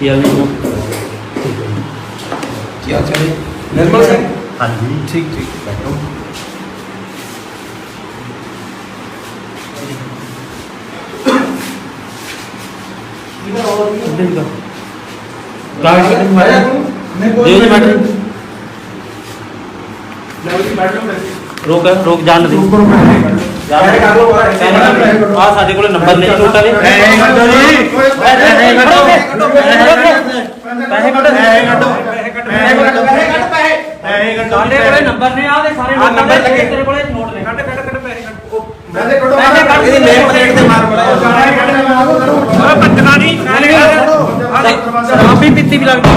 ਕੀ ਹਾਲ ਨੇ। ਕੀ ਹਾਲ ਚਾਲ ਹੈ ਨਿਰਮਲ ਸਿੰਘ? ਹਾਂਜੀ। ਠੀਕ ਠੀਕ। ਬੈਠੋ। ਕਾਗਜ਼ ਕਿੱਥੇ ਮਾਰਿਆ ਦਿਓ ਜੀ ਮੈਟਰ ਰੋਕ ਰੋਕ ਜਾਣ ਦੇ। ਆ ਸਾਡੇ ਕੋਲ ਨੰਬਰ ਨਹੀਂ ਨੋਟਾਂ ਦੇ ਪੈਸੇ ਕੱਢੋ ਜੀ। ਪੈਸੇ ਕੱਢੋ ਪੈਸੇ ਕੱਢੋ। ਸਾਡੇ ਕੋਲੇ ਨੰਬਰ ਨੇ ਆ ਦੇ ਸਾਰੇ ਨੰਬਰ ਲੱਗੇ। ਤੇਰੇ ਕੋਲੇ ਨੋਟ ਨੇ। ਪੈਸੇ ਕੱਢ। ਪਲੇਟ ਤੇ ਮਾਰ ਬੜਾ ਸ਼ਰਾਬ ਵੀ ਪੀਤੀ ਵੀ ਲੱਗਦੀ।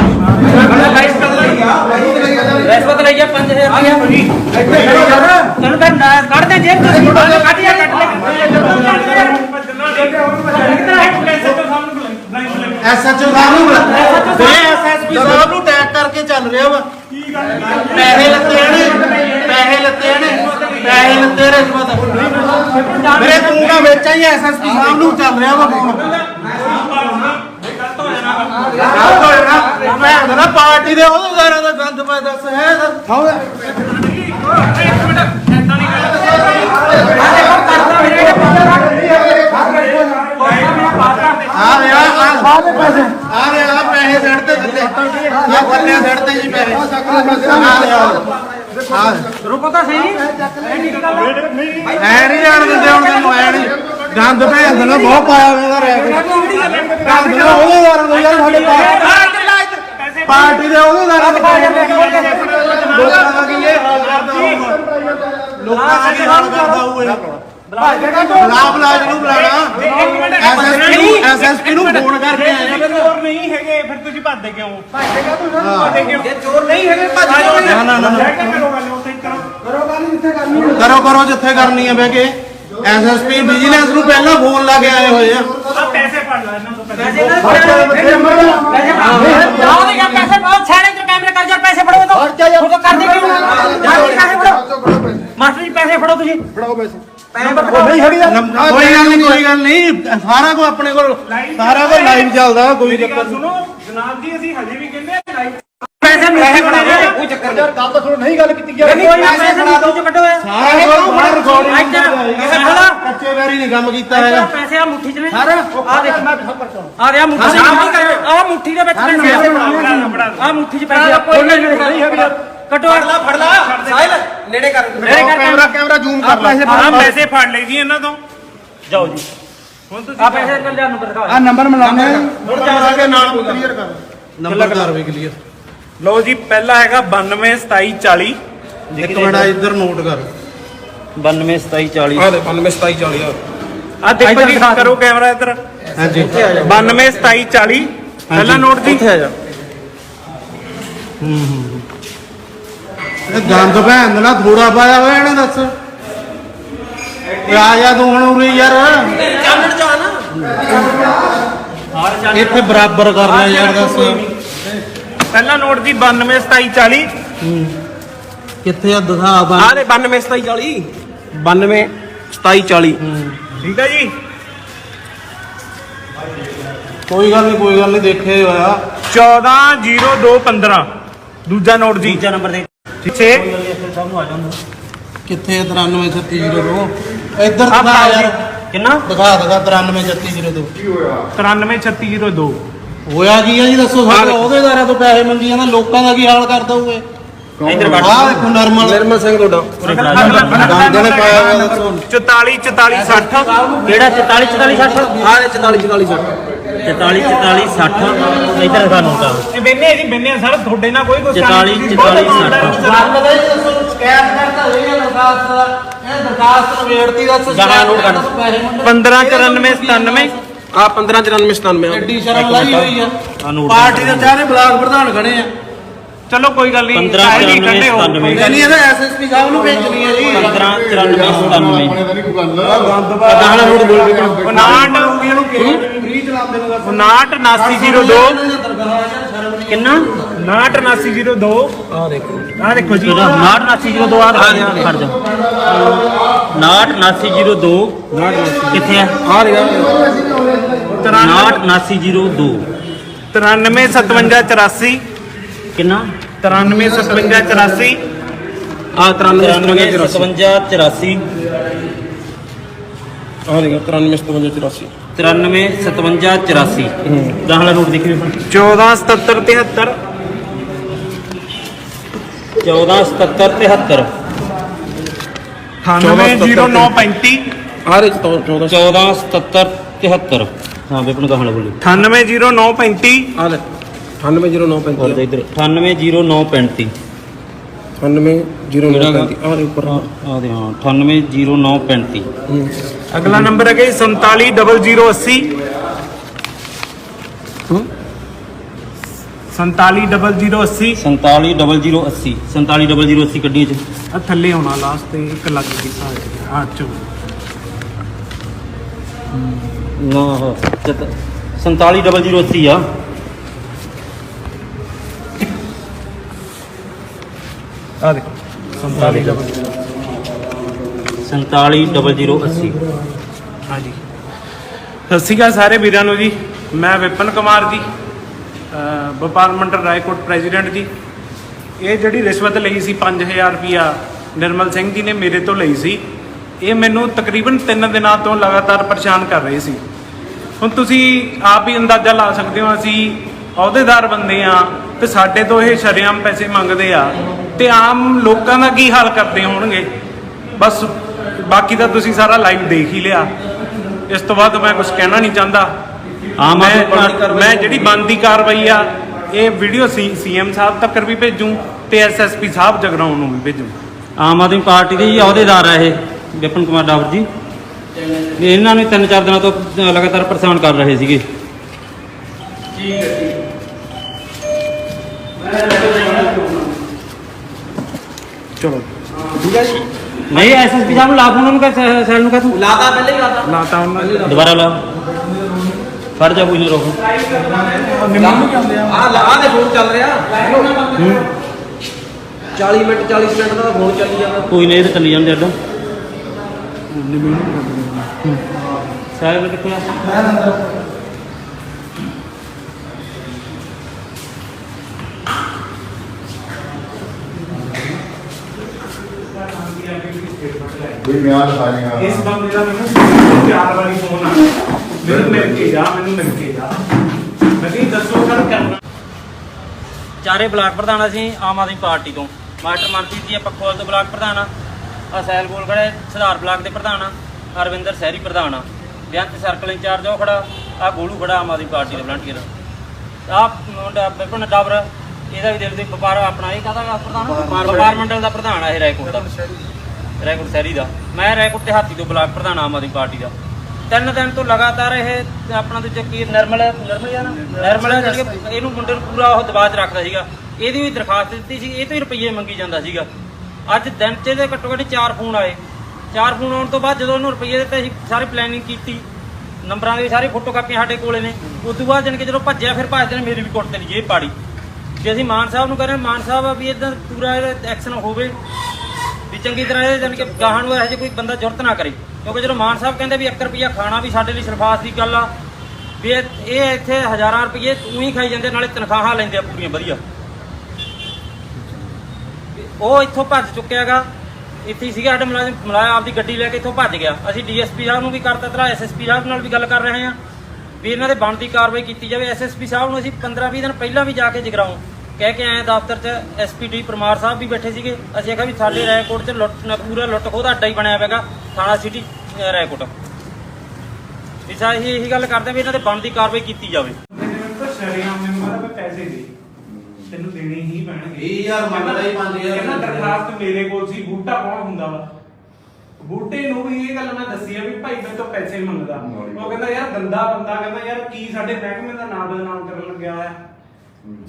ਗਾਈਸ ਰਿਸ਼ਵਤ ਲਈ ਆ 5000 ਰੁਪਇਆ ਤੈਨੂੰ ਫਿਰ ਨਾ- ਕੱਢ ਦੇ ਜੇਬ ਤੋਂ ਕੱਢ ਯਾ ਕੱਢ ਲੈ ਐਸਐਚਓ ਸਾਹਿਬ ਨੂੰ ਬੁਲਾ ਤੇ ਐਸਐਸਪੀ ਸਾਹਿਬ। ਨੂੰ ਟੈਗ ਕਰਕੇ ਚੱਲ ਰਿਹਾ ਵਾ। ਪੈਸੇ ਲੱਤੇ ਨੇ। ਪੈਸੇ ਲੱਤੇ ਨੇ। ਪੈਸੇ ਲੱਤੇ ਰਿਸ਼ਵਤ ਮੇਰੇ ਤੂੰ ਨਾ ਵੇਚਾਂ ਹੀ ਐਸਐਸਪੀ ਸਾਹਿਬ ਨੂੰ ਚੱਲ ਰਿਹਾ ਵਾ ਫੋਨ। ਗਲਤ ਹੋਇਆ ਨਾ। ਮੈਂ ਨਾ। ਪਾਰਟੀ ਦੇ ਅਹੁਦੇਦਾਰਾਂ ਦਾ ਗੰਦ ਪਾ ਦੱਸ ਹੈ ਆ ਰੇ ਆ ਪੈਸੇ। ਆ ਰੇ ਆ ਪੈਸੇ ਸੜ ਤੇ ਥੱਲੇ। ਆ ਥੱਲੇ ਸੜ ਤੇ ਜੀ ਪੈਸੇ। ਆ ਰੇ ਆ ਰੁਕੋ ਤਾਂ ਸਹੀ। ਐ ਨਹੀਂ ਜਾਣ ਦਿੰਦੇ ਹੁਣ ਤੈਨੂੰ ਐ ਨਹੀਂ। ਗੰਦ ਭੈਣ ਦਾ ਬਹੁਤ ਪਾਇਆ ਹੋਇਆ ਰੈਕ। ਗੰਦ ਨਾ ਉਹਦੇ ਨੂੰ ਯਾਰ ਸਾਡੇ ਪਾ- ਪਾਰਟੀ ਦੇ ਉਹਦੇ ਲੋਕਾਂ ਦਾ ਕੀ ਇਹ ਹਾਲ ਕਰਦਾ ਹੋਊਗਾ ਲੋਕਾਂ ਦਾ ਕੀ ਹਾਲ ਕਰਦਾ ਹੋਊਗਾ ਬੁਲਾ ਬੁਲਾ ਜਿਹਨੂੰ ਬੁਲਾਣਾ। ਐਸਐਸਪੀ ਨੂੰ ਐਸਐਸਪੀ ਨੂੰ ਫੋਨ ਕਰਕੇ ਆਇਆ ਚੋਰ ਨਹੀਂ ਹੈਗੇ ਫਿਰ ਤੁਸੀਂ ਭੱਜਦੇ ਕਿਉਂ ਜੇ ਚੋਰ ਨਹੀਂ ਹੈਗੇ ਭੱਜ ਜਾਓ ਨਾ ਨਾ ਨਾ ਬਹਿ ਕੇ ਕਰੋ ਗੱਲ ਉੱਥੇ ਕਰੋ ਕਰੋ ਕਰੋ ਜਿੱਥੇ ਕਰਨੀ ਹੈ ਬਹਿ ਕੇ। ਐਸਐਸਪੀ ਵਿਜੀਲੈਂਸ ਨੂੰ ਪਹਿਲਾਂ ਫੋਨ ਲਾ ਕੇ ਆਏ ਹੋਏ ਆ। ਆ ਪੈਸੇ ਫੜ ਲੈ ਇਹਨਾਂ ਤੋਂ ਪੈਸੇ। ਜਾਓ ਦੇ ਪੈਸੇ ਬਹੁਤ ਛਾੜੇ ਤੇ ਕੈਮਰੇ ਕਰ ਯਾਰ ਪੈਸੇ ਫੜੋ ਤੋ ਉਹ ਤਾਂ ਕਰਦੇ ਕਿਉਂ? ਜੀ ਪੈਸੇ ਫੜੋ। ਮਾਸਟਰ ਜੀ ਪੈਸੇ ਫੜੋ ਤੁਸੀਂ। ਨਮ- ਕੋਈ ਗੱਲ ਨਹੀਂ ਕੋਈ ਗੱਲ ਨਹੀਂ ਸਾਰਾ ਕੁਝ ਆਪਣੇ ਕੋਲ ਸਾਰਾ ਕੁਝ ਲਾਈਵ ਚੱਲਦਾ ਕੋਈ ਚੱਕਰ ਸੁਣੋ ਜਨਾਬ ਜੀ ਅਸੀਂ ਹਜੇ ਵੀ ਕਹਿੰਦੇ ਪੈਸੇ ਪੈਸੇ ਫੜਾ ਦੇ ਕੋਈ ਚੱਕਰ ਨਹੀਂ। ਨਹੀਂ ਕੋਈ ਨਾ ਪੈਸੇ ਨਹੀਂ ਤੂੰ ਕੱਢੋ ਸਾਰਾ ਕੁਝ ਬਾਹਰ ਰਿਕਾਰਡਿੰਗ ਖੜਾ ਕੱਚੇ ਵੈਰੀ ਨੇ ਕੰਮ ਕੀਤਾ ਹੈਗਾ। ਪੈਸੇ ਆ ਮੁੱਠੀ ਚ ਨੇ। ਆ ਦੇਖ। ਆ ਰਿਹਾ ਮੁੱਠੀ ਆ। ਮੁੱਠੀ ਦੇ ਵਿੱਚ ਪੈਸੇ ਆ। ਮੁੱਠੀ ਚ ਪੈਸੇ ਆ। ਕੋਈ ਨਹੀਂ ਹੈਗਾ ਕੱਟੋ ਫੜ ਲਾ ਫੜ ਲਾ। ਸਾਹਿਲ ਨੇੜੇ ਕਰ। ਮੇਰੇ ਕਰ ਕੈਮਰਾ ਕੈਮਰਾ ਜ਼ੂਮ ਕਰ ਲੈ। ਆ ਪੈਸੇ ਫੜ ਲਈ ਜੀ ਇਹਨਾਂ ਤੋਂ। ਜਾਓ ਜੀ। ਹੁਣ ਤੁਸੀਂ ਆ ਪੈਸੇ ਕੱਲ ਜਾਨ ਨੰਬਰ ਦਿਖਾਓ ਆ ਨੰਬਰ ਮਿਲਾਉਂਦੇ ਹੁਣ ਜਾ ਕੇ ਨਾਲ ਕਲੀਅਰ ਕਰ। ਨੰਬਰ ਕਰ ਵੀ ਕਲੀਅਰ ਲਓ ਜੀ ਪਹਿਲਾ ਹੈਗਾ 92 27 40 ਇੱਕ ਮਿੰਟ ਆ ਇੱਧਰ ਨੋਟ ਕਰ। 92 27 40 ਆ ਦੇ 95 27 40 ਆ ਆ ਦੇਖੋ ਜੀ ਕਰੋ ਕੈਮਰਾ ਇੱਧਰ। ਹਾਂਜੀ। 92 27 40 ਪਹਿਲਾ ਨੋਟ ਜੀ। ਆ ਜਾ ਇਹ ਗੰਦ ਭੈਣ ਦਾ ਨਾ ਥੋੜਾ ਪਾਇਆ ਹੋਇਆ ਇਹਨੇ ਦੱਸ। ਆ ਜਾ ਤੂੰ ਹੁਣ ਉਰੇ ਯਾਰ। ਚਾਨਣ ਜਾ ਨਾ। ਇੱਥੇ ਬਰਾਬਰ ਕਰ ਲੈ ਯਾਰ ਦੱਸ। ਪਹਿਲਾ ਨੋਟ ਜੀ 92 27 40 ਕਿੱਥੇ ਆ? ਦਿਖਾ ਬਾ ਆ ਦੇ 92 27 40 92 27 40 ਠੀਕ ਹੈ ਜੀ? ਕੋਈ ਗੱਲ ਨਹੀਂ ਕੋਈ ਗੱਲ ਨਹੀਂ ਦੇਖੇ ਹੋਇਆ। 14 02 15 ਦੂਜਾ ਨੋਟ ਜੀ। ਦੂਜਾ ਨੰਬਰ ਦੇ। ਠੀਕ ਹੈ ਸਭ ਨੂੰ ਆ ਜਾਂਦਾ ਕਿੱਥੇ 93 3602 ਇੱਧਰ ਦਿਖਾ ਯਾਰ। ਕਿੰਨਾ? ਦਿਖਾ ਦਿਖਾ 93 3602 93 36 02 ਹੋਇਆ ਕੀ ਆ ਜੀ ਦੱਸੋ ਸਾਡੇ ਅਹੁਦੇਦਾਰਾਂ ਤੋਂ ਪੈਸੇ ਮੰਗੀ ਜਾਂਦਾ ਲੋਕਾਂ ਦਾ ਕੀ ਹਾਲ ਕਰਦਾ ਹੋਵੇ ਇੱਧਰ ਆਹ ਦੇਖੋ ਨਰਮਲ। ਨਿਰਮਲ ਸਿੰਘ ਤੁਹਾਡਾ। ਗੰਦ ਨੇ ਪਾਇਆ ਹੋਇਆ ਦੱਸੋ 44 44 60 ਕਿਹੜਾ 44 44 60 ਆ ਦੇ 44 44 60 44 44 60 ਇੱਧਰ ਨੋਟ ਆ ਇਹ ਬੰਨੇ ਜੀ ਬੰਨੇ ਸਰ ਤੁਹਾਡੇ ਨਾਲ ਕੋਈ ਗੁੱਸਾ 44 ਨਹੀਂ। 44 60 ਗੱਲ ਦਾ ਜੀ ਦੱਸੋ ਸ਼ਿਕਾਇਤ ਕਰਤਾ ਹੋਈ ਹੈ ਦਰਖਾਸਤ। ਦਾ ਇਹ ਦਰਖਾਸਤ ਨਵੇੜਤੀ ਦੱਸ ਗਾਹਾਂ ਨੋਟ ਕਰ। ਪੈਸੇ ਮੰਗੇ 15 94 97 ਆ 15 94 97 ਐਡੀ ਸ਼ਰਮ ਲਾਈ ਹੋਈ ਆ। ਆ ਪਾਰਟੀ ਦੇ ਚਾਰੇ ਬਲਾਕ ਪ੍ਰਧਾਨ ਖੜੇ ਆ। ਚਲੋ ਕੋਈ ਗੱਲ ਨਹੀਂ 15 ਸਾਹਿਲ ਜੀ ਕੱਢੇ ਹੋ, 97 ਕੋਈ ਨਹੀਂ ਗੱਲ ਨਹੀਂ ਇਹਦਾ ਐਸਐਸਪੀ ਸਾਹਿਬ ਨੂੰ ਭੇਜਣੀ ਹੈ ਜੀ। 15 94 97 ਗਾਣਾ ਨੋਟ ਬੋਲ ਕੇ 59 ਫ੍ਰੀ ਚਲਾਉਂਦੇ ਨੂੰ 59 7902 ਕਿੰਨਾ? 59 7902 ਆ ਦੇਖੋ ਆ ਦੇਖੋ ਜੀ 5902 ਆ ਖੜ ਜਾ 5902 ਕਿੱਥੇ ਆ ਆ ਰਿਹਾ 5902 935784 ਕਿੰਨਾ 935784 ਆ 93 93 57 57 ਆ ਦੇਖੋ 93 57 84 93 57 84 ਦਾਖਲਾ ਨੋਟ ਦੇਖੀ 1477 14 77 73 980935 ਆ ਰੇ 14 14 77 73 ਹਾਂ ਵਿਪਨ ਦਾਖਲਾ ਬੋਲੀ। 980935 ਆ ਲੈ ਹੋਰ 980935 ਦੇ ਇੱਧਰ 98035 980935 ਆ ਰੇ ਉੱਪਰ। ਆ ਦੇ ਹਾਂ 98035 ਅਗਲਾ ਨੰਬਰ ਹੈ ਜੀ 470080 470080 47080 47080 ਕੱਢੀ ਚ ਆ ਥੱਲੇ ਆਉਣਾ ਲਾਸਟ ਤੇ ਇੱਕ ਲੱਗ ਗਈ ਚੋ ਨਾ ਉਹ 47080 ਆ। ਆ ਦੇਖੋ 4700 47080 ਹਾਂਜੀ। ਸਤਿ ਸ਼੍ਰੀ ਅਕਾਲ ਸਾਰੇ ਵੀਰਾਂ ਨੂੰ ਜੀ। ਮੈਂ ਵਿਪਨ ਕੁਮਾਰ ਜੀ। ਵਪਾਰ ਮੰਡਲ ਰਾਏਕੋਟ ਪ੍ਰੈਜ਼ੀਡੈਂਟ ਜੀ, ਇਹ ਜਿਹੜੀ ਰਿਸ਼ਵਤ ਲਈ ਸੀ 5000 ਰੁਪਿਆ ਨਿਰਮਲ ਸਿੰਘ ਜੀ ਨੇ ਮੇਰੇ ਤੋਂ ਲਈ ਸੀ, ਇਹ ਮੈਨੂੰ ਤਕਰੀਬਨ 3 ਦਿਨਾਂ ਤੋਂ ਲਗਾਤਾਰ ਪਰੇਸ਼ਾਨ ਕਰ ਰਹੇ ਸੀ। ਹੁਣ ਤੁਸੀਂ ਆਪ ਹੀ ਅੰਦਾਜ਼ਾ ਲਾ ਸਕਦੇ ਹੋ, ਅਸੀਂ ਅਹੁਦੇਦਾਰ ਬੰਦੇ ਆ ਤੇ ਸਾਡੇ ਤੋਂ ਇਹ ਸ਼ਰੇਆਮ ਪੈਸੇ ਮੰਗਦੇ ਆ ਤੇ ਆਮ ਲੋਕਾਂ ਦਾ ਕੀ ਹਾਲ ਕਰਦੇ ਹੋਣਗੇ? ਬਸ ਬਾਕੀ ਤਾਂ ਤੁਸੀਂ ਸਾਰਾ ਲਾਈਵ ਦੇਖ ਹੀ ਲਿਆ। ਇਸ ਤੋਂ ਬਾਅਦ ਮੈਂ ਕੁਝ ਕਹਿਣਾ ਨਹੀਂ ਚਾਹੁੰਦਾ। ਆਮ ਆਦਮੀ ਪਾਰਟੀ ਮੈਂ ਜਿਹੜੀ ਬਣਦੀ ਕਾਰਵਾਈ ਆ ਇਹ ਵੀਡੀਓ ਸੀਐਮ ਸਾਹਿਬ ਤੱਕ ਵੀ ਭੇਜੂ ਤੇ ਐਸਐਸਪੀ ਸਾਹਿਬ ਜਗਰਾਉਂ ਨੂੰ ਵੀ ਭੇਜੂ। ਆਮ ਆਦਮੀ ਪਾਰਟੀ ਦੇ ਜੀ ਅਹੁਦੇਦਾਰ ਆ ਇਹ ਵਿਪਨ ਕੁਮਾਰ ਡਾਵਰ ਜੀ। ਇਹਨਾਂ ਨੂੰ ਤਿੰਨ ਚਾਰ ਦਿਨਾਂ ਤੋਂ ਲਗਾਤਾਰ ਪਰੇਸ਼ਾਨ ਕਰ ਰਹੇ ਸੀਗੇ। ਚਲੋ। ਨਹੀਂ ਐਸਐਸਪੀ ਸਾਹਿਬ ਨੂੰ ਲਾ ਫੋਨ ਉਹਨੂੰ ਕਹ ਸੈਲ ਨੂੰ ਕਹ ਤੂੰ। ਲਾਤਾ ਪਹਿਲੇ ਹੀ ਲਾਤਾ। ਲਾਤਾ ਉਹਨਾਂ ਨੇ। ਦੁਬਾਰਾ ਲਾ ਫੜ ਜਾ ਨਾ ਰੋਕ। ਆ ਆ ਦੇ ਫੋਨ ਚੱਲ ਰਿਹਾ। 40 ਮਿੰਟ 40 ਸਕਿੰਟ ਦਾ ਫੋਨ ਚੱਲੀ ਜਾਂਦਾ। ਕੋਈ ਨਹੀਂ ਇਹ ਤਾਂ ਚੱਲੀ ਜਾਂਦੇ ਅੱਡਾ। ਸਾਹਿਬ ਕਿੱਥੇ ਆ? ਕੋਈ ਮਿਆਦ ਖਾਣੀਆਂ ਇਸ ਬੰਦੇ ਦਾ ਮੈਨੂੰ ਪਿਆਰ ਵਾਲੀ ਫੋਨ ਆ। ਮੈਨੂੰ ਮਿਲ ਕੇ ਜਾ ਮੈਨੂੰ ਮਿਲ ਕੇ ਜਾ ਮੈਂ ਕਿਹਾ ਦੱਸੋ ਸਰ ਕਰਨਾ। ਚਾਰੇ ਬਲਾਕ ਪ੍ਰਧਾਨ ਅਸੀਂ ਆਮ ਆਦਮੀ ਪਾਰਟੀ ਤੋਂ। ਮਾਸਟਰ ਮਨਪ੍ਰੀਤ ਜੀ ਪੱਖੋਵਾਲ ਤੋਂ ਬਲਾਕ ਪ੍ਰਧਾਨ ਆ। ਆ ਸੈਲ ਗੋਲਗੜੇ ਸੁਧਾਰ ਬਲਾਕ ਦੇ ਪ੍ਰਧਾਨ ਆ। ਅਰਵਿੰਦਰ ਸਹਿਰੀ ਪ੍ਰਧਾਨ ਆ। ਬੇਅੰਤ ਸਰਕਲ ਇੰਚਾਰਜ ਉਹ ਖੜਾ। ਆ ਗੋਲੂ ਖੜਾ ਆਮ ਆਦਮੀ ਪਾਰਟੀ ਦਾ ਵਲੰਟੀਅਰ ਆ। ਮੁੰਡਾ ਵਿਪਨ ਡਾਬਰ ਇਹਦਾ ਵੀ ਦਿਲ ਦੇ ਵਪਾਰ ਆਪਣਾ ਇਹ ਕਾਹਦਾ ਪ੍ਰਧਾਨ? ਵਪਾਰ ਮੰਡਲ ਦਾ ਪ੍ਰਧਾਨ ਆ ਇਹ ਰਾਏਕੋਟ ਦਾ। ਰਾਏਕੋਟ ਸਹਿਰੀ ਦਾ। ਮੈਂ ਰਾਏਕੋਟ ਤੇ ਹਾਤੀ ਤੋਂ ਬਲਾਕ ਪ੍ਰਧਾਨ ਆਮ ਆਦਮੀ ਪਾਰਟੀ ਦਾ। ਤਿੰਨ ਦਿਨ ਤੋਂ ਲਗਾਤਾਰ ਇਹ ਆਪਣਾ ਤੇ ਕੀ ਨਰਮਲ ਨਰਮਲ ਆ ਨਾ? ਨਰਮਲ ਆ ਜਿਹੜੀ ਕਿ ਇਹਨੂੰ ਮੁੰਡੇ ਨੂੰ ਪੂਰਾ ਉਹ ਦਬਾਅ 'ਚ ਰੱਖਦਾ ਸੀਗਾ। ਇਹਦੀ ਵੀ ਦਰਖਾਸਤ ਦਿੱਤੀ ਸੀ, ਇਹ ਤੋਂ ਹੀ ਰੁਪਈਏ ਮੰਗੀ ਜਾਂਦਾ ਸੀਗਾ। ਅੱਜ ਦਿਨ 'ਚ ਇਹਦੇ ਘੱਟੋ ਘੱਟ ਚਾਰ ਫੋਨ ਆਏ। ਚਾਰ ਫੋਨ ਆਉਣ ਤੋਂ ਬਾਅਦ ਜਦੋਂ ਇਹਨੂੰ ਰੁਪਈਏ ਦਿੱਤੇ, ਅਸੀਂ ਸਾਰੀ ਪਲੈਨਿੰਗ ਕੀਤੀ। ਨੰਬਰਾਂ ਦੀ ਸਾਰੀ ਫੋਟੋ ਕਾਪੀਆਂ ਸਾਡੇ ਕੋਲੇ ਨੇ। ਉਸ ਤੋਂ ਬਾਅਦ ਜਾਣੀ ਕਿ ਜਦੋਂ ਭੱਜਿਆ, ਫਿਰ ਭੱਜਦੇ ਨੇ, ਮੇਰੀ ਵੀ ਕੁੱਟ ਤੇ ਨਹੀਂ ਜੇਬ ਪਾੜੀ। ਜੇ ਅਸੀਂ ਮਾਨ ਸਾਹਿਬ ਨੂੰ ਕਹਿੰਦੇ ਮਾਨ ਸਾਹਿਬ ਵੀ ਇਦਾਂ ਪੂਰਾ ਐਕਸ਼ਨ ਹੋਵੇ, ਵੀ ਚੰਗੀ ਤਰ੍ਹਾਂ ਇਹ ਜਾਣੀ ਕਿ ਗਾਹਾਂ ਨੂੰ ਇਹੋ ਜਿਹੇ ਕੋਈ ਬੰਦਾ ਜ਼ਰੂਰਤ ਨਾ ਕਰੇ। ਕਿਉਂਕਿ ਜਦੋਂ ਮਾਨ ਸਾਹਿਬ ਕਹਿੰਦੇ ਵੀ 1 ਰੁਪਿਆ ਖਾਣਾ ਵੀ ਸਾਡੇ ਲਈ ਸਰਫਾਸ ਦੀ ਗੱਲ ਆ, ਵੀ ਇਹ ਇਹ ਇੱਥੇ ਹਜ਼ਾਰਾਂ ਰੁਪਏ ਤੂੰ ਹੀ ਖਾਈ ਜਾਂਦੇ, ਨਾਲੇ ਤਨਖਾਹਾਂ ਲੈਂਦੇ ਆ ਪੂਰੀਆਂ ਵਧੀਆ। ਉਹ ਇੱਥੋਂ ਭੱਜ ਚੁੱਕਿਆਗਾ। ਇੱਥੇ ਸੀਗਾ ਸਾਡੇ ਮੁਲਾਜ਼ਮ ਮੁਲਾਜ਼ਮ ਆਪਦੀ ਗੱਡੀ ਲੈ ਕੇ ਇੱਥੋਂ ਭੱਜ ਗਿਆ। ਅਸੀਂ ਡੀਐਸਪੀ ਸਾਹਿਬ ਨੂੰ ਵੀ ਕਰਤਾ, ਤਰਾ ਐਸਐਸਪੀ ਸਾਹਿਬ ਨਾਲ ਵੀ ਗੱਲ ਕਰ ਰਹੇ ਹਾਂ। ਵੀ ਇਹਨਾਂ ਦੇ ਬਣਦੀ ਕਾਰਵਾਈ ਕੀਤੀ ਜਾਵੇ। ਐਸਐਸਪੀ ਸਾਹਿਬ ਨੂੰ ਅਸੀਂ 15-20 ਦਿਨ ਪਹਿਲਾਂ ਵੀ ਜਾ ਕੇ ਜਗਰਾਉਂ। ਕਹਿ ਕੇ ਆਏ ਦਫ਼ਤਰ 'ਚ ਐਸਪੀਡੀ ਪਰਮਾਰ ਸਾਹਿਬ ਵੀ ਬੈਠੇ ਸੀਗੇ। ਅਸੀਂ ਕਿਹਾ ਵੀ ਸਾਡੇ ਰਾਏਕੋਟ 'ਚ ਲੁੱਟ ਪੂਰਾ ਲੁੱਟ ਖੋਹ ਦਾ ਅੱਡਾ ਹੀ ਬਣਿਆ ਹੋਵੇਗਾ ਥਾਣਾ ਸਿਟੀ ਅਹ, ਰਾਏਕੋਟ। ਇਹੀ ਇਹੀ ਗੱਲ ਕਰਦੇ ਵੀ ਇਹਨਾਂ ਤੇ ਬਣਦੀ ਕਾਰਵਾਈ ਕੀਤੀ ਜਾਵੇ। ਮੈਨੂੰ ਮੈਂਬਰ ਆ ਪੈਸੇ ਦੇ ਤੈਨੂੰ ਦੇਣੇ ਹੀ ਪੈਣਗੇ ਇਹ ਮੰਗਦਾ ਹੀ 5000 ਕਹਿੰਦਾ ਦਰਖਾਸਤ ਮੇਰੇ ਕੋਲ ਸੀ ਬੂਟਾ ਕੌਣ ਹੁੰਦਾ ਵਾ ਬੂਟੇ ਨੂੰ ਵੀ ਇਹ ਗੱਲ ਮੈਂ ਦੱਸੀ ਆ ਵੀ ਭਾਈ ਮੇਰੇ ਤੋਂ ਪੈਸੇ ਮੰਗਦਾ ਉਹ ਕਹਿੰਦਾ ਯਾਰ ਗੰਦਾ ਬੰਦਾ ਕਹਿੰਦਾ ਯਾਰ ਕੀ ਸਾਡੇ ਮਹਿਕਮੇ ਦਾ ਨਾਮ ਬਦਨਾਮ ਕਰਨ ਲੱਗਿਆ ਹੋਇਆ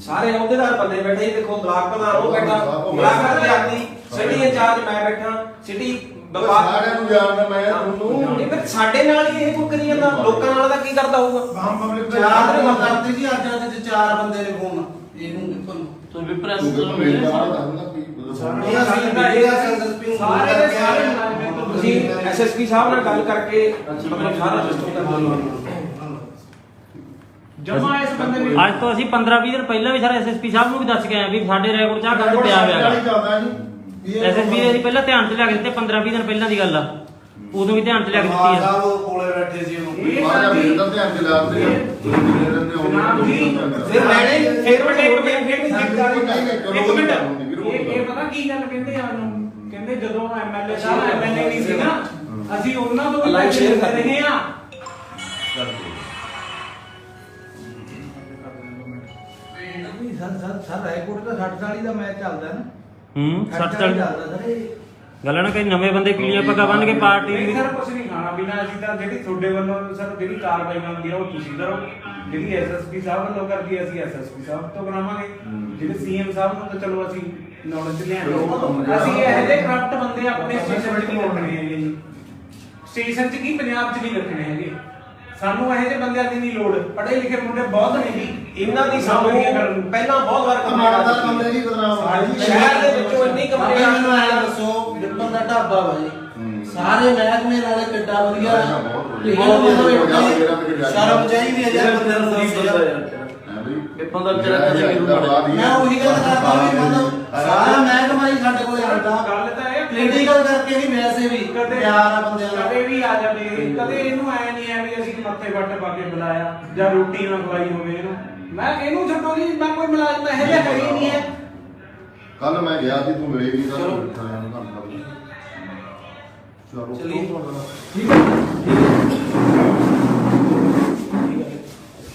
ਸਾਰੇ ਅਹੁਦੇਦਾਰ ਬੰਦੇ ਬੈਠੇ ਦੇਖੋ ਬਲਾਕ ਪ੍ਰਧਾਨ ਉਹ ਬੈਠਾ। ਬਲਾਕ ਅਧਿਆਪੀ ਸਿਟੀ ਇੰਚਾਰਜ ਮੈਂ ਬੈਠਾ। ਸਿਟੀ ਵਪਾਰ ਸਾਰਿਆਂ ਨੂੰ ਜਾਣਦਾ ਮੈਂ ਤੁਹਾਨੂੰ। ਨਹੀਂ ਫਿਰ ਸਾਡੇ ਨਾਲ ਹੀ ਇਹ ਕੁੱਕ ਕਰੀ ਜਾਂਦਾ ਲੋਕਾਂ ਨਾਲ ਤਾਂ ਕੀ ਕਰਦਾ ਹੋਊਗਾ? ਆਮ ਪਬਲਿਕ ਚਾਰ ਦੇ ਕਰਤੇ ਜੀ ਅੱਜ ਅੱਜ ਤੇ ਚਾਰ ਬੰਦੇ ਨੇ ਫੋਨ ਇਹਨੂੰ ਤੁਹਾਨੂੰ ਤੂੰ ਵੀ ਪ੍ਰੈਸ ਮੇਰੇ ਨਾਲ ਦੱਸਦਾ ਕੀ ਇਹ ਅਸੀਂ ਮਿਲੇਗਾ ਸੰਗਤ ਨੂੰ ਸਾਰੇ ਦੇ ਸਾਰੇ ਮੁਲਾਜ਼ਮ ਤੋਂ ਤੁਸੀਂ ਐਸਐਸਪੀ ਸਾਹਿਬ ਨਾਲ ਗੱਲ ਕਰਕੇ ਮਤਲਬ ਸਾਰਾ ਸਿਸਟਮ ਕਰ ਦਿਓ ਜਮਾ ਇਸ ਬੰਦੇ ਨੇ ਅੱਜ ਤੋਂ ਅਸੀਂ 15-20 ਦਿਨ ਪਹਿਲਾਂ ਵੀ ਸਰ ਐਸਐਸਪੀ ਸਾਹਿਬ ਨੂੰ ਵੀ ਦੱਸ ਕੇ ਆਏ ਵੀ ਸਾਡੇ ਰੈਕੋਰਡ 'ਚ ਗੰਦ ਪਿਆ ਹੋਇਆ ਹੈਗਾ। ਚੱਲਦਾ ਜੀ। ਐਸਐਸਪੀ ਦੇ ਪਹਿਲਾਂ। ਧਿਆਨ 'ਚ ਲਿਆ ਕੇ ਦਿੱਤੇ 15-20 ਦਿਨ ਪਹਿਲਾਂ ਦੀ ਗੱਲ ਆ। ਉਦੋਂ ਵੀ ਧਿਆਨ 'ਚ ਲਿਆ ਕੇ ਦਿੱਤੀ ਆ। ਉਹ ਕੋਲੇ ਬੈਠੇ ਸੀ ਉਹਨੂੰ। ਇਹ ਮਾਰਿਆ ਮੇਰੇ ਤਾਂ ਧਿਆਨ ਚ ਲਾ ਦਿੰਦੇ ਜਨਾਬ ਜੀ, ਫਿਰ ਲੈਣੇ ਫਿਰ ਵੱਡੇ ਇੱਕ ਮਿੰਟ ਇੱਕ ਮਿੰਟ ਇੱਕ ਮਿੰਟ। ਇਹ ਇਹ ਪਤਾ ਕੀ ਗੱਲ ਕਹਿੰਦੇ ਆ ਨੂੰ ਕਹਿੰਦੇ ਜਦੋਂ ਐਮਐਲਏ ਸਾਹਿਬ ਐਮਐਲਏ ਨਹੀਂ ਸੀ ਨਾ ਅਸੀਂ ਉਹਨਾਂ ਤੋਂ ਵੀ ਪੈਸੇ share ਕਰ ਰਹੇ ਆ। ਸਰ ਸਰ ਸਰ ਰਾਏਕੋਟ ਦਾ 60 ਸਾਲੀ ਦਾ ਮੈਚ ਚੱਲਦਾ ਨਾ। ਹੂੰ 60 ਚੱਲ ਚੱਲਦਾ ਸਰ ਇਹ। ਗੱਲ ਹੈ ਨਾ ਕਈ ਨਵੇਂ ਬੰਦੇ ਪੀਲੀਆਂ ਪੱਗਾਂ ਬੰਨ ਕੇ ਪਾਰਟੀ ਨਹੀਂ ਸਰ ਕੁਝ ਨਹੀਂ ਖਾਣਾ ਪੀਣਾ ਅਸੀਂ ਤਾਂ ਜਿਹੜੀ ਤੁਹਾਡੇ ਵੱਲੋਂ ਸਰ ਜਿਹੜੀ ਕਾਰਵਾਈ ਹੁੰਦੀ ਆ ਉਹ ਤੁਸੀਂ ਕਰੋ। ਜਿਹੜੀ ਐਸਐਸਪੀ ਸਾਹਿਬ ਵੱਲੋਂ ਕਰਦੀ ਹੈ, ਅਸੀਂ ਐਸਐਸਪੀ ਸਾਹਿਬ ਤੋਂ ਕਰਾਵਾਂਗੇ ਜਿਹੜੇ ਸੀਐਮ ਸਾਹਿਬ ਨੂੰ ਤਾਂ ਚਲੋ ਅਸੀਂ ਨੌਲੇਜ ਲਿਆਂਗੇ ਅਸੀਂ ਇਹੋ ਜਿਹੇ ਕਰਪਟ ਬੰਦੇ ਆਪਣੇ ਸਟੇਸ਼ਨ 'ਚ ਨਹੀਂ ਰੱਖਣੇ ਹੈਗੇ ਜੀ। ਸਟੇਸ਼ਨ 'ਚ ਕੀ ਪੰਜਾਬ 'ਚ ਨਹੀਂ ਰੱਖਣੇ ਹੈਗੇ? ਸਾਨੂੰ ਇਹੋ ਜਿਹੇ ਬੰਦਿਆਂ ਦੀ ਨਹੀਂ ਲੋੜ। ਪੜ੍ਹੇ ਲਿਖੇ ਮੁੰਡੇ ਬਹੁਤ ਨੇ ਜੀ। ਇਹਨਾਂ ਦੀ ਸਾਨੂੰ ਪਹਿਲਾਂ ਬਹੁਤ ਵਾਰ ਕਮਾਲ ਦਾ ਕੰਪਲੇਂਟ ਕੰਮ ਹੈ ਜੀ ਬਦਨਾਮ ਸ਼ਹਿਰ ਦੇ ਵਿੱਚੋਂ ਇੰਨੀ ਭਾਈ ਕੰਪਲੇਂਟ ਮੈਨੂੰ ਐਂ ਦੱਸੋ ਵਿਪਨ ਦਾ ਢਾਬਾ ਵਾ ਜੀ। ਸਾਰੇ ਮਹਿਕਮੇ ਨਾਲੇ ਕਿੱਡਾ ਵਧੀਆ। ਸ਼ਰਮ ਚਾਹੀਦੀ ਹੈ ਯਾਰ ਬੰਦੇ ਨੂੰ ਹੈ ਬਈ? ਵਿਪਨ ਦਾ ਵਿਚਾਰਾ ਕਦੇ ਵੀ। ਮੈਂ ਉਹੀ ਗੱਲ ਕਰਦਾ ਵੀ ਮਤਲਬ ਸਾਰਾ ਮਹਿਕਮਾ ਹੀ ਸਾਡੇ ਕੋਲ ਆਉਂਦਾ। ਗੱਲ ਤਾਂ ਇਹ ਪੋਲੀਟੀਕਲ ਕਰਕੇ ਵੀ ਵੈਸੇ ਵੀ ਪਿਆਰ ਆ ਬੰਦਿਆਂ ਦਾ। ਕਦੇ ਵੀ ਆ ਜਾਵੇ ਕਦੇ ਇਹਨੂੰ ਐ ਨਹੀਂ ਐ ਵੀ ਅਸੀਂ ਮੱਥੇ ਵੱਟ ਪਾ ਕੇ ਬੁਲਾਇਆ ਜਾਂ ਰੋਟੀ ਨਾ ਖਵਾਈ ਹੋਵੇ ਇਹਨੂੰ। ਮੈਂ ਇਹਨੂੰ ਛੱਡੋ ਜੀ? ਮੈਂ ਕੋਈ ਮੁਲਾਜ਼ਮ ਇਹ ਜਿਹਾ ਹੈ ਹੀ ਨਹੀਂ ਹੈ। ਕੱਲ ਮੈਂ ਗਿਆ ਸੀ ਤੂੰ ਮਿਲੇ ਵੀ ਤਾਂ ਬੈਠਾ ਨੂੰ ਕੰਮ ਕਰ ਚਲੋ ਚਲੀਏ। ਠੀਕ ਹੈ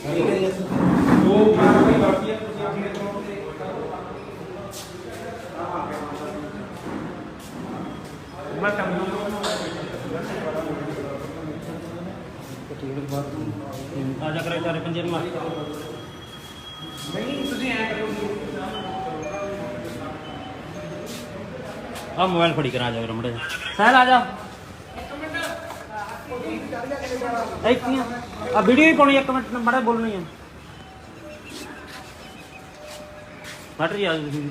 ਠੀਕ ਹੈ ਜੀ ਜੋ ਕਾਰਵਾਈ ਬਾਕੀ ਹੈ। ਤੁਸੀਂ ਆਪਣੇ ਤੌਰ ਤੇ ਕਰੋ ਮੈਂ ਕੰਮ ਆ ਜਾ ਕਰੇ ਚਾਰੇ ਪੰਜੇ ਮਾਰ। ਆ ਮੋਬਾਈਲ ਫੜੀ ਕਰਾ ਜਾ ਰਮੜੇ ਸਹਿਲ ਆ ਜਾ। ਇੱਕ ਆ ਵੀਡੀਓ ਹੀ ਪਾਉਣੀ ਇੱਕ ਮਿੰਟ ਮੜਾ ਬੋਲਣੀ ਆ। ਮਟਰ ਜੀ ਆ ਤੁਸੀਂ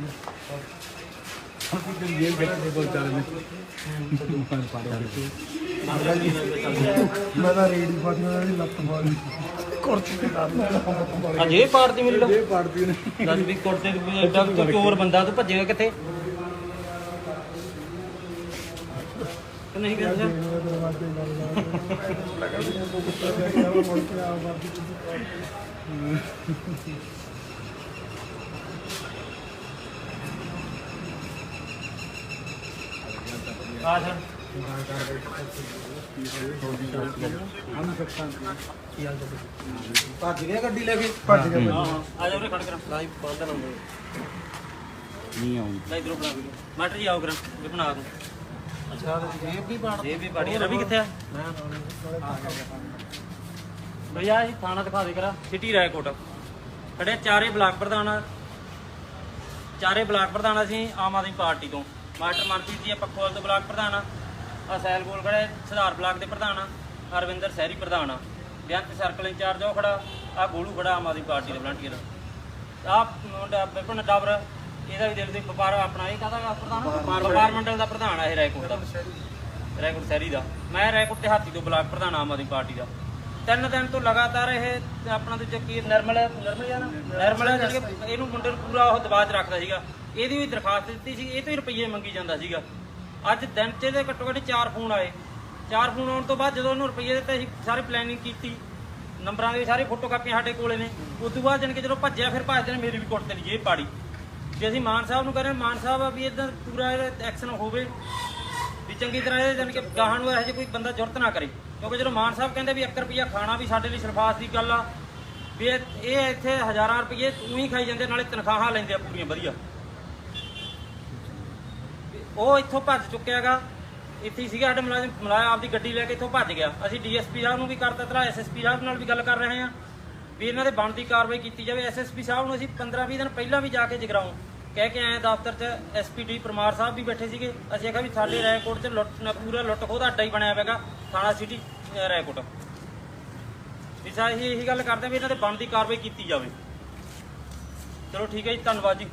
ਮੈਂ ਤਾਂ ਰੇਡੀ ਫਾਟੀਆਂ ਦੀ ਲੱਤ ਮਾਰੀ ਕੁਰਸੀ ਤੇ ਲਾ ਦਿੱਤਾ ਆ ਜੇ ਪਾਰਟੀ ਮਿਲ ਲਓ ਇਹ ਪਾੜਦੀ ਨੇ ਦੱਸ ਵੀ ਕੁੜਤੇ ਤੇ ਐਡਾ ਤੂੰ ਚੋਰ ਬੰਦਾ ਤੂੰ ਭੱਜੇਗਾ ਕਿੱਥੇ? ਨਹੀਂ ਦਰਵਾਜ਼ੇ ਗੱਲ ਲਾ ਲੱਗਾ ਵੀ ਉਹ ਕੁੱਤਾ ਜਾ ਕੇ ਆਵਾ ਮੁੜ ਕੇ ਆ ਵਾਪਸ ਆ ਸਰ ਭੱਜ ਗਿਆ ਗੱਡੀ ਲੈ ਕੇ? ਭੱਜ ਗਿਆ। ਹਾਂ ਹਾਂ। ਆ ਜਾ ਉਰੇ ਖੜ ਕਰਾਂ ਲਾਈਵ ਬੰਦ ਨਾ ਹੋਵੇ ਨਹੀਂ ਆਉਂਦੀ ਇਧਰੋਂ ਬਣਾ ਵੀਡੀਓ ਮਾਟਰ ਜੀ ਆਓ ਕਰਾਂ ਇਹ ਬਣਾ ਦੂੰ। ਅੱਛਾ ਜੇਬ ਵੀ ਪਾੜ ਇਹ ਵੀ ਬਾੜੀ ਰਵੀ ਕਿੱਥੇ ਆ? ਭਈਆ ਇਹ ਥਾਣਾ ਦਿਖਾ ਦੇ ਕਰਾ। ਸਿਟੀ ਰਾਏਕੋਟ। ਖੜੇ ਚਾਰੇ ਬਲਾਕ ਪ੍ਰਧਾਨ। ਆ। ਚਾਰੇ ਬਲਾਕ ਪ੍ਰਧਾਨ ਅਸੀਂ ਆਮ ਆਦਮੀ ਪਾਰਟੀ ਤੋਂ। ਮਾਸਟਰ ਮਨਪ੍ਰੀਤ ਜੀ ਆ ਪੱਖੋਵਾਲ ਤੋਂ ਬਲਾਕ ਪ੍ਰਧਾਨ। ਆ ਗੋਲ ਖੜੇ ਸੁਧਾਰ ਬਲਾਕ ਦੇ ਪ੍ਰਧਾਨ। ਆ ਅਰਵਿੰਦਰ ਸਹਿਰੀ ਪ੍ਰਧਾਨ। ਆ ਬੇਅੰਤ ਸਰਕਲ ਇੰਚਾਰਜ ਉਹ ਖੜਾ। ਆ ਗੋਲੂ ਖੜਾ ਆਮ ਆਦਮੀ ਪਾਰਟੀ ਦਾ ਵਲੰਟੀਅਰ ਆ ਮੁੰਡਾ ਵਿਪਨ ਡਾਬਰ। ਇਹਦਾ ਵੀ ਦਿਲ ਦੇ ਵਪਾਰ ਆਪਣਾ ਇਹ ਕਾਹਦਾ ਪ੍ਰਧਾਨ? ਵਪਾਰ ਮੰਡਲ। ਦਾ ਪ੍ਰਧਾਨ ਆ ਇਹ ਰਾਏਕੋਟ ਦਾ। ਰਾਏਕੋਟ ਸ਼ਹਿਰੀ ਦਾ। ਮੈਂ ਰਾਏਕੋਟ ਤੇ ਹਾਤੀ ਤੋਂ ਬਲਾਕ ਪ੍ਰਧਾਨ ਆਮ ਆਦਮੀ ਪਾਰਟੀ ਦਾ। ਤਿੰਨ ਦਿਨ ਤੋਂ ਲਗਾਤਾਰ ਇਹ ਆਪਣਾ ਤੇ ਕੀ ਨਰਮਲ ਨਰਮਲ ਆ ਨਾ? ਨਰਮਲ ਜਿਹੜੀ ਇਹਨੂੰ ਮੁੰਡੇ ਨੂੰ ਪੂਰਾ ਉਹ ਦਬਾਅ 'ਚ ਰੱਖਦਾ ਸੀਗਾ। ਇਹਦੀ ਵੀ ਦਰਖਾਸਤ ਦਿੱਤੀ ਸੀ ਇਹ ਤੋਂ ਹੀ ਰੁਪਈਏ ਮੰਗੀ ਜਾਂਦਾ ਸੀਗਾ। ਅੱਜ ਦਿਨ 'ਚ ਇਹਦੇ ਘੱਟੋ ਘੱਟ ਚਾਰ ਫੋਨ ਆਏ। ਚਾਰ ਫੋਨ ਆਉਣ ਤੋਂ ਬਾਅਦ ਜਦੋਂ ਉਹਨੂੰ ਰੁਪਈਏ ਦਿੱਤੇ ਅਸੀਂ ਸਾਰੇ ਪਲੈਨਿੰਗ ਕੀਤੀ। ਨੰਬਰਾਂ ਦੀ ਸਾਰੀ ਫੋਟੋ ਕਾਪੀਆਂ ਸਾਡੇ ਕੋਲੇ ਨੇ। ਉਸ ਤੋਂ ਬਾਅਦ ਜਨ ਕਿ ਜਦੋਂ ਭੱਜਿਆ ਫਿਰ ਭੱਜਦੇ ਨੇ ਮੇਰੀ ਵੀ ਕੁੱਟ ਤੇ ਲਈ ਇਹ ਪਾੜੀ। ਜੇ ਅਸੀਂ ਮਾਨ ਸਾਹਿਬ ਨੂੰ ਕਹਿੰਦੇ ਮਾਨ ਸਾਹਿਬ ਆ ਵੀ ਇਦਾਂ ਪੂਰਾ ਐਕਸ਼ਨ ਹੋਵੇ, ਵੀ ਚੰਗੀ ਤਰ੍ਹਾਂ ਇਹ ਜਾਣੀ ਕਿ ਗਾਹਾਂ ਨੂੰ ਇਹੋ ਜਿਹੇ ਕੋਈ ਬੰਦਾ ਜ਼ਰੂਰਤ ਨਾ ਕਰੇ। ਕਿਉਂਕਿ ਜਦੋਂ ਮਾਨ ਸਾਹਿਬ ਕਹਿੰਦੇ ਵੀ 1 ਰੁਪਿਆ ਖਾਣਾ ਵੀ ਸਾਡੇ ਲਈ ਸਰਫਾਸ ਦੀ ਗੱਲ ਆ, ਵੀ ਇਹ ਇੱਥੇ ਹਜ਼ਾਰਾਂ ਰੁਪਏ ਤੂੰ ਹੀ ਖਾਈ ਜਾਂਦੇ, ਨਾਲੇ ਤਨਖਾਹਾਂ ਲੈਂਦੇ ਆ ਪੂਰੀਆਂ ਵਧੀਆ। ਉਹ ਇੱਥੋਂ ਭੱਜ ਚੁੱਕਿਆਗਾ, ਇੱਥੇ ਸੀਗਾ ਸਾਡੇ ਮੁਲਾਜ਼ਮ ਮੁਲਾਜ਼ਮ ਆਪਦੀ ਗੱਡੀ ਲੈ ਕੇ ਇੱਥੋਂ ਭੱਜ ਗਿਆ। ਅਸੀਂ ਡੀਐਸਪੀ ਸਾਹਿਬ ਨੂੰ ਵੀ ਕਰਤਾ ਤਰਾ ਐਸਐਸਪੀ ਸਾਹਿਬ ਨਾਲ ਵੀ ਗੱਲ ਕਰ ਰਹੇ ਹਾਂ। ਵੀ ਇਹਨਾਂ ਦੇ ਬਣਦੀ ਕਾਰਵਾਈ ਕੀਤੀ ਜਾਵੇ। ਐਸਐਸਪੀ ਸਾਹਿਬ ਨੂੰ ਅਸੀਂ 15-20 ਦਿਨ ਪਹਿਲਾਂ ਵੀ ਜਾ ਕੇ ਜਗਰਾਉਂ ਕਹਿ ਕੇ ਆਏ ਦਫ਼ਤਰ 'ਚ। ਐਸਪੀਡੀ ਪਰਮਾਰ ਸਾਹਿਬ ਵੀ ਬੈਠੇ ਸੀਗੇ। ਅਸੀਂ ਆਖਿਆ ਵੀ ਸਾਡੇ ਰਾਏਕੋਟ 'ਚ ਲੁੱਟ ਨਾ ਪੂਰਾ ਲੁੱਟ ਖੋਹ ਦਾ ਅੱਡਾ ਹੀ ਬਣਿਆ ਹੋਵੇਗਾ ਥਾਣਾ ਸਿਟੀ, ਅਹ, ਰਾਏਕੋਟ। ਵੀ ਸਾ ਇਹੀ ਇਹੀ ਗੱਲ ਕਰਦੇ ਹਾਂ ਵੀ ਇਹਨਾਂ ਦੇ ਬਣਦੀ ਕਾਰਵਾਈ ਕੀਤੀ ਜਾਵੇ। ਚਲੋ ਠੀਕ ਹੈ ਜੀ, ਧੰਨਵਾਦ ਜੀ।